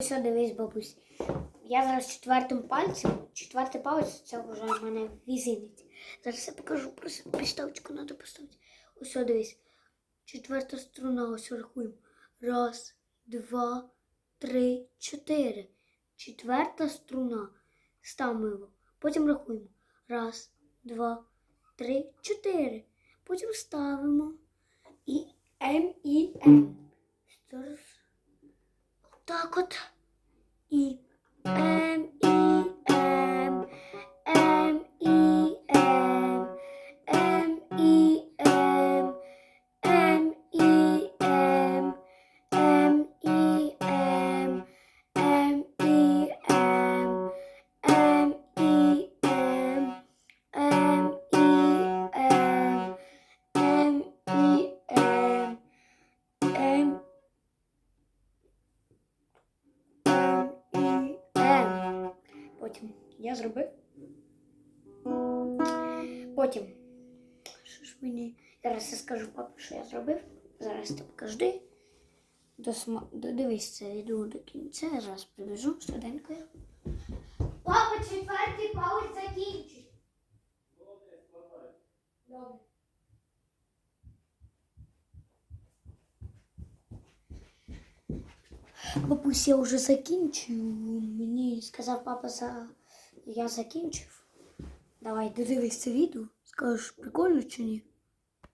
Все, дивись, бабусь. Я зараз четвертим пальцем, четвертий палець це вже в мене візинець. Зараз я покажу, просто приставочку треба поставити. Ось дивись. Четверта струна, ось рахуємо. Раз, два, три, чотири. Четверта струна. Ставимо. Потім рахуємо. Раз, два, три, чотири. Потім ставимо. І М і М. Так от. Потім я зробив. Потім. Що ж мені? Зараз я скажу папі, що я зробив. Зараз ти покажи. Досма... Додивись це відео до кінця. Зараз привезу швиденько. Папа, четвертий палець закінчить. Добре. Бабусь, я вже закінчую. Мені сказав папа, за... я закінчив. Давай, додивись це відео. Скажеш, прикольно чи ні?